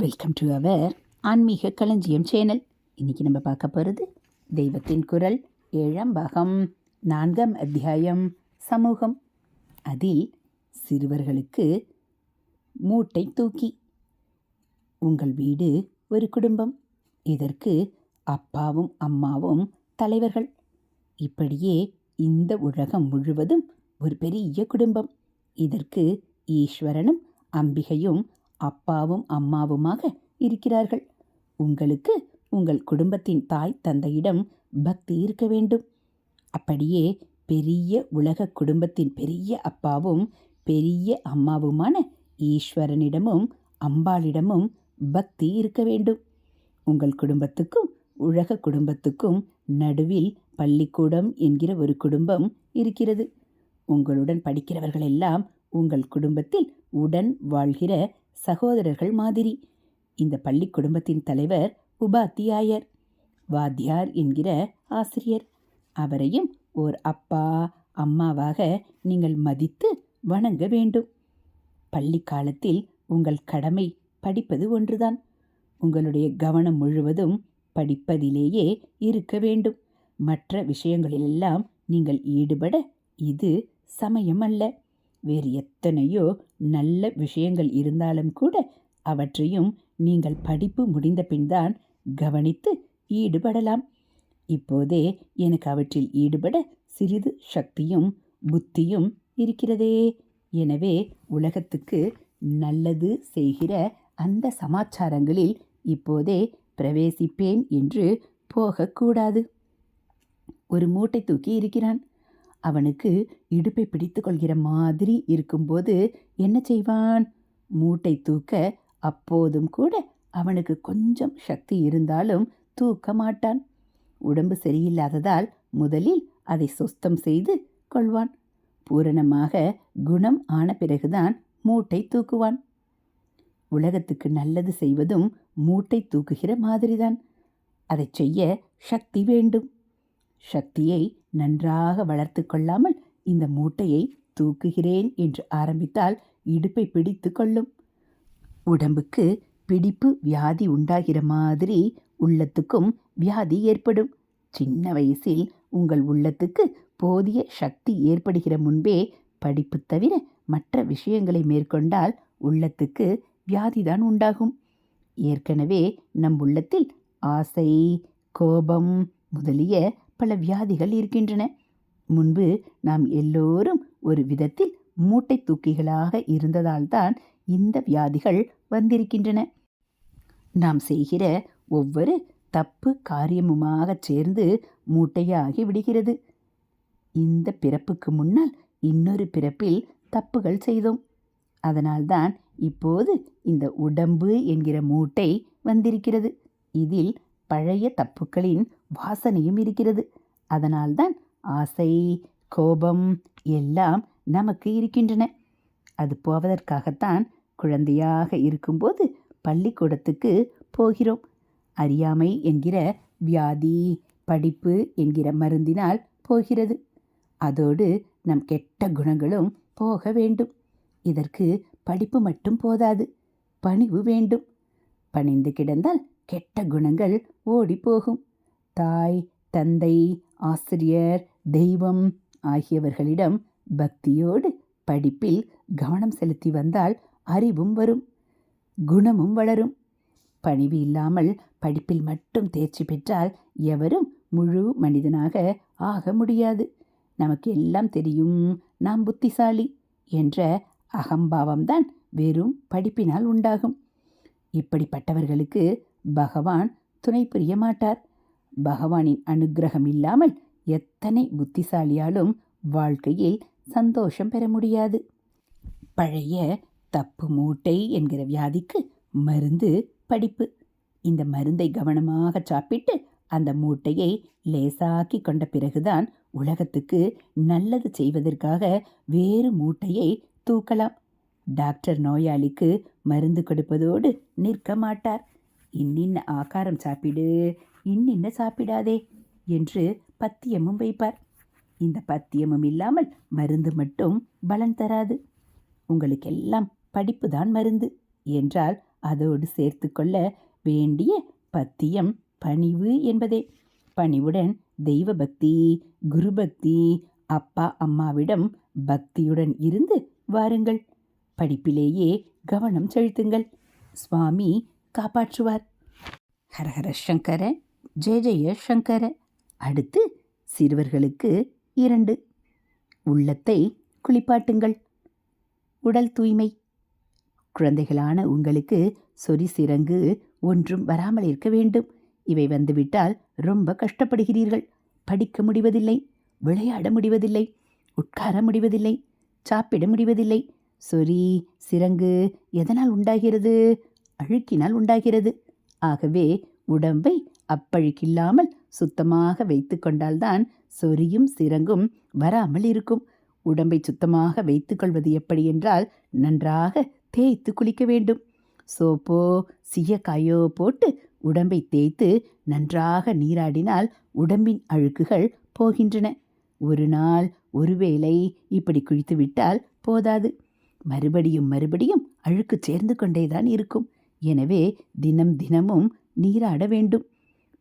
Welcome to our ஆன்மீக களஞ்சியம் channel. இன்றைக்கி நம்ம பார்க்க போகிறது தெய்வத்தின் குரல் ஏழாம் பாகம் நான்காம் அத்தியாயம் சமூகம். அதில் சிறுவர்களுக்கு மூட்டை தூக்கி உங்கள் வீடு ஒரு குடும்பம் இதற்கு அப்பாவும் அம்மாவும் தலைவர்கள். இப்படியே இந்த உலகம் முழுவதும் ஒரு பெரிய குடும்பம். இதற்கு ஈஸ்வரனும் அம்பிகையும் அப்பாவும் அம்மாவுமாக இருக்கிறார்கள். உங்களுக்கு உங்கள் குடும்பத்தின் தாய் தந்தையிடம் பக்தி இருக்க வேண்டும். அப்படியே பெரிய உலக குடும்பத்தின் பெரிய அப்பாவும் பெரிய அம்மாவுமான ஈஸ்வரனிடமும் அம்பாளிடமும் பக்தி இருக்க வேண்டும். உங்கள் குடும்பத்துக்கும் உலக குடும்பத்துக்கும் நடுவில் பள்ளிக்கூடம் என்கிற ஒரு குடும்பம் இருக்கிறது. உங்களுடன் படிக்கிறவர்கள் எல்லாம் உங்கள் குடும்பத்தில் உடன் வாழ்கிற சகோதரர்கள் மாதிரி. இந்த பள்ளி குடும்பத்தின் தலைவர் உபாத்தியாயர் வாத்தியார் என்கிற ஆசிரியர். அவரையும் ஓர் அப்பா அம்மாவாக நீங்கள் மதித்து வணங்க வேண்டும். பள்ளி காலத்தில் உங்கள் கடமை படிப்பது ஒன்றுதான். உங்களுடைய கவனம் முழுவதும் படிப்பதிலேயே இருக்க வேண்டும். மற்ற விஷயங்களிலெல்லாம் நீங்கள் ஈடுபட இது சமயம் அல்ல வேறு எத்தனையோ நல்ல விஷயங்கள் இருந்தாலும் கூட அவற்றையும் நீங்கள் படிப்பு முடிந்த பின்தான் கவனித்து ஈடுபடலாம். இப்போதே எனக்கு அவற்றில் ஈடுபட சிறிது சக்தியும் புத்தியும் இருக்கிறதே. எனவே உலகத்துக்கு நல்லது செய்கிற அந்த சமாச்சாரங்களில் இப்போதே பிரவேசிப்பேன் என்று போகக்கூடாது. ஒரு மூட்டை தூக்கி இருக்கிறான். அவனுக்கு இடுப்பை பிடித்து கொள்கிற மாதிரி இருக்கும்போது என்ன செய்வான்? மூட்டை தூக்க அப்போதும் கூட அவனுக்கு கொஞ்சம் சக்தி இருந்தாலும் தூக்க மாட்டான். உடம்பு சரியில்லாததால் முதலில் அதை சுஸ்தம் செய்து கொள்வான். பூரணமாக குணம் ஆன பிறகுதான் மூட்டை தூக்குவான். உலகத்துக்கு நல்லது செய்வதும் மூட்டை தூக்குகிற மாதிரிதான். அதை செய்ய சக்தி வேண்டும். சக்தியை நன்றாக வளர்த்து கொள்ளாமல் இந்த மூட்டையை தூக்குகிறேன் என்று ஆரம்பித்தால் இடுப்பை பிடித்து கொள்ளும். உடம்புக்கு பிடிப்பு வியாதி உண்டாகிற மாதிரி உள்ளத்துக்கும் வியாதி ஏற்படும். சின்ன வயசில் உங்கள் உள்ளத்துக்கு போதிய சக்தி ஏற்படுகிற முன்பே படிப்பு தவிர மற்ற விஷயங்களை மேற்கொண்டால் உள்ளத்துக்கு வியாதிதான் உண்டாகும். ஏற்கனவே நம் உள்ளத்தில் ஆசை கோபம் முதலிய பல வியாதிகள் இருக்கின்றன. முன்பு நாம் எல்லோரும் ஒரு விதத்தில் மூட்டை தூக்கிகளாக இருந்ததால்தான் இந்த வியாதிகள் வந்திருக்கின்றன. நாம் செய்கிற ஒவ்வொரு தப்பு காரியமுமாக சேர்ந்து மூட்டையாகி விடுகிறது. இந்த பிறப்புக்கு முன்னால் இன்னொரு பிறப்பில் தப்புகள் செய்தோம். அதனால்தான் இப்போது இந்த உடம்பு என்கிற மூட்டை வந்திருக்கிறது. இதில் பழைய தப்புக்களின் வாசனையும் இருக்கிறது. அதனால்தான் ஆசை கோபம் எல்லாம் நமக்கு இருக்கின்றன. அது போவதற்காகத்தான் குழந்தையாக இருக்கும்போது பள்ளிக்கூடத்துக்கு போகிறோம். அறியாமை என்கிற வியாதி படிப்பு என்கிற மருந்தினால் போகிறது. அதோடு நம் கெட்ட குணங்களும் போக வேண்டும். இதற்கு படிப்பு மட்டும் போதாது பணிவு வேண்டும். பணிந்து கிடந்தால் கெட்ட குணங்கள் ஓடிப்போகும். போகும் தாய் தந்தை ஆசிரியர் தெய்வம் ஆகியவர்களிடம் பக்தியோடு படிப்பில் கவனம் செலுத்தி வந்தால் அறிவும் வரும் குணமும் வளரும். பணிவு இல்லாமல் படிப்பில் மட்டும் தேர்ச்சி பெற்றால் எவரும் முழு மனிதனாக ஆக முடியாது. நமக்கு எல்லாம் தெரியும் நாம் புத்திசாலி என்ற அகம்பாவம்தான் வெறும் படிப்பினால் உண்டாகும். இப்படிப்பட்டவர்களுக்கு பகவான் துணை புரிய மாட்டார். பகவானின் அனுக்கிரகம் இல்லாமல் எத்தனை புத்திசாலியாலும் வாழ்க்கையில் சந்தோஷம் பெற முடியாது. பழைய தப்பு மூட்டை என்கிற வியாதிக்கு மருந்து படிப்பு. இந்த மருந்தை கவனமாக சாப்பிட்டு அந்த மூட்டையை லேசாக்கி கொண்ட பிறகுதான் உலகத்துக்கு நல்லது செய்வதற்காக வேறு மூட்டையை தூக்கலாம். டாக்டர் நோயாளிக்கு மருந்து கொடுப்பதோடு நிற்க மாட்டார். இன்னின்ன ஆகாரம் சாப்பிடு இன்னின்ன சாப்பிடாதே என்று பத்தியமும் வைப்பார். இந்த பத்தியமும் இல்லாமல் மருந்து மட்டும் பலன் தராது. உங்களுக்கெல்லாம் படிப்பு தான் மருந்து என்றால் அதோடு சேர்த்து கொள்ள வேண்டிய பத்தியம் பணிவு என்பதே. பணிவுடன் தெய்வ பக்தி குரு பக்தி அப்பா அம்மாவிடம் பக்தியுடன் இருந்து வாருங்கள். படிப்பிலேயே கவனம் செலுத்துங்கள். சுவாமி காப்பாற்றுவார். ஹரஹர சங்கர ஜெய ஜெய சங்கர அடுத்து சிறுவர்களுக்கு இரண்டு. உள்ளத்தை குளிப்பாட்டுங்கள். உடல் தூய்மை. குழந்தைகளான உங்களுக்கு சொறி சிறங்கு ஒன்றும் வராமல் இருக்க வேண்டும். இவை வந்துவிட்டால் ரொம்ப கஷ்டப்படுகிறீர்கள். படிக்க முடிவதில்லை விளையாட முடிவதில்லை உட்கார முடிவதில்லை சாப்பிட முடிவதில்லை. சொறி சிறங்கு எதனால் உண்டாகிறது? அழுக்கினால் உண்டாகிறது. ஆகவே உடம்பை அப்பழுக்கில்லாமல் சுத்தமாக வைத்து கொண்டால்தான் சொரியும் சிரங்கும் வராமல் இருக்கும். உடம்பை சுத்தமாக வைத்துக்கொள்வது எப்படி என்றால் நன்றாக தேய்த்து குளிக்க வேண்டும். சோப்போ சீயக்காயோ போட்டு உடம்பை தேய்த்து நன்றாக நீராடினால் உடம்பின் அழுக்குகள் போகின்றன. ஒரு நாள் ஒருவேளை இப்படி குளித்துவிட்டால் போதாது. மறுபடியும் மறுபடியும் அழுக்கு சேர்ந்து கொண்டேதான் இருக்கும். எனவே தினம் தினமும் நீராட வேண்டும்.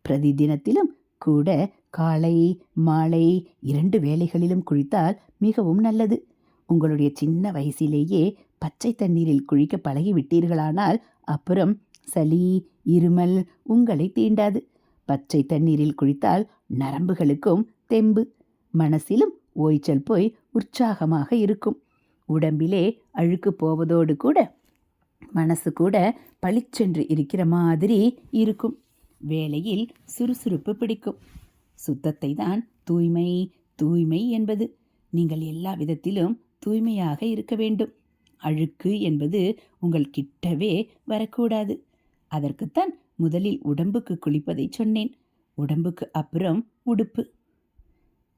பிரதி தினத்திலும் கூட காலை மாலை இரண்டு வேளைகளிலும் குளித்தால் மிகவும் நல்லது. உங்களுடைய சின்ன வயசிலேயே பச்சை தண்ணீரில் குளிக்க பழகிவிட்டீர்களானால் அப்புறம் சளி இருமல் உங்களை தீண்டாது. பச்சை தண்ணீரில் குளித்தால் நரம்புகளுக்கும் தெம்பு. மனசிலும் ஓய்ச்சல் போய் உற்சாகமாக இருக்கும். உடம்பிலே அழுக்கு போவதோடு கூட மனசு கூட பளிச்சென்று இருக்கிற மாதிரி இருக்கும். வேலையில் சுறுசுறுப்பு பிடிக்கும். சுத்தத்தை தான் தூய்மை தூய்மை என்பது. நீங்கள் எல்லா விதத்திலும் தூய்மையாக இருக்க வேண்டும். அழுக்கு என்பது உங்கள் கிட்டவே வரக்கூடாது. அதற்குத்தான் முதலில் உடம்புக்கு குளிப்பதை சொன்னேன். உடம்புக்கு அப்புறம் உடுப்பு.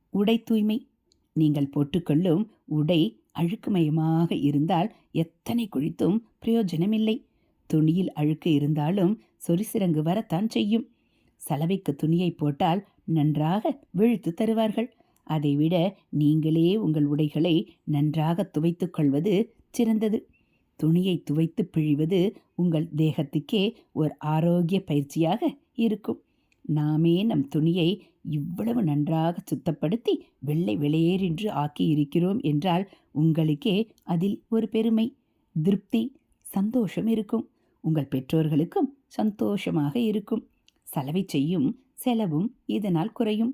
உடை தூய்மை. நீங்கள் போட்டுக்கொள்ளும் உடை அழுக்குமயமாக இருந்தால் எத்தனை குழித்தும் பிரயோஜனமில்லை. துணியில் அழுக்கு இருந்தாலும் சொரிசிறங்கு வரத்தான் செய்யும். சலவைக்கு துணியை போட்டால் நன்றாக விழுத்து தருவார்கள். அதைவிட நீங்களே உங்கள் உடைகளை நன்றாக துவைத்துக் கொள்வது சிறந்தது. துணியை துவைத்து பிழிவது உங்கள் தேகத்துக்கே ஒரு ஆரோக்கிய பயிற்சியாக இருக்கும். நாமே நம் துணியை இவ்வளவு நன்றாக சுத்தப்படுத்தி வெள்ளை வெளியேறென்று ஆக்கி இருக்கிறோம் என்றால் உங்களுக்கே அதில் ஒரு பெருமை திருப்தி சந்தோஷம் இருக்கும். உங்கள் பெற்றோர்களுக்கும் சந்தோஷமாக இருக்கும். சலவை செய்யும் செலவும் இதனால் குறையும்.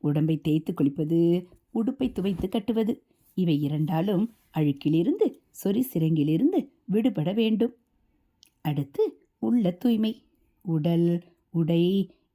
உடம்பை தேய்த்து குளிப்பது உடுப்பை துவைத்து கட்டுவது இவை இரண்டாலும் அழுக்கிலிருந்து சொறி சிறங்கிலிருந்து விடுபட வேண்டும். அடுத்து உள்ள தூய்மை. உடல் உடை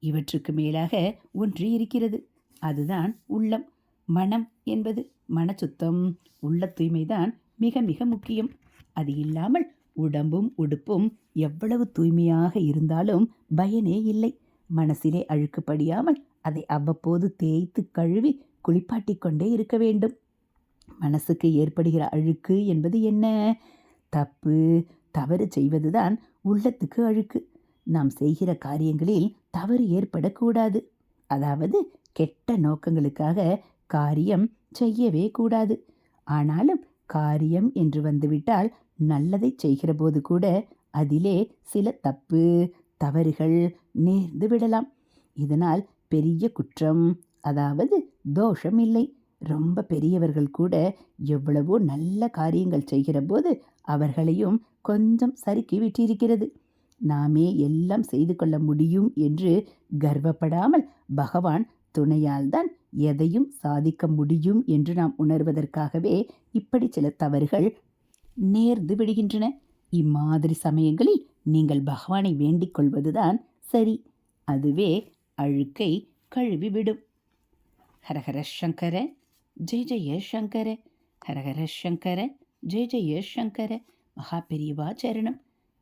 இவற்றுக்கு மேலாக ஒன்று இருக்கிறது. அதுதான் உள்ளம். மனம் என்பது மனச்சுத்தம் உள்ள தூய்மைதான் மிக மிக முக்கியம். அது இல்லாமல் உடம்பும் உடுப்பும் எவ்வளவு தூய்மையாக இருந்தாலும் பயனே இல்லை. மனசிலே அழுக்குப்படியாமல் அதை அவ்வப்போது தேய்த்து கழுவி குளிப்பாட்டி கொண்டே இருக்க வேண்டும். மனசுக்கு ஏற்படுகிற அழுக்கு என்பது என்ன? தப்பு. தவறு செய்வதுதான் உள்ளத்துக்கு அழுக்கு. நாம் செய்கிற காரியங்களில் தவறு ஏற்படக்கூடாது. அதாவது கெட்ட நோக்கங்களுக்காக காரியம் செய்யவே கூடாது. ஆனாலும் காரியம் என்று வந்துவிட்டால் நல்லதை செய்கிற போது கூட அதிலே சில தப்பு தவறுகள் நேர்ந்து விடலாம். இதனால் பெரிய குற்றம் அதாவது தோஷம் இல்லை. ரொம்ப பெரியவர்கள் கூட எவ்வளவோ நல்ல காரியங்கள் செய்கிற போது அவர்களையும் கொஞ்சம் சறுக்கி விட்டிருக்கிறது. நாமே எல்லாம் செய்து கொள்ள முடியும் என்று கர்வப்படாமல் பகவான் துணையால் தான் எதையும் சாதிக்க முடியும் என்று நாம் உணர்வதற்காகவே இப்படி சில தவறுகள் நேர்ந்து விடுகின்றன. இம்மாதிரி சமயங்களில் நீங்கள் பகவானை வேண்டிக் கொள்வதுதான் சரி. அதுவே அழுக்கை கழுவிவிடும் ஹரஹர சங்கர ஜெய ஜெய சங்கர. ஹரஹர சங்கர ஜெய ஜெய சங்கர. மகா பெரியவா சரணம்.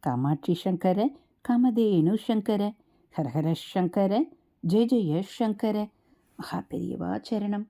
காமாட்சி சங்கர காமதேனு சங்கர ஹரஹர சங்கர ஜெய ஜெய சங்கர. மகா பெரியவா சரணம்.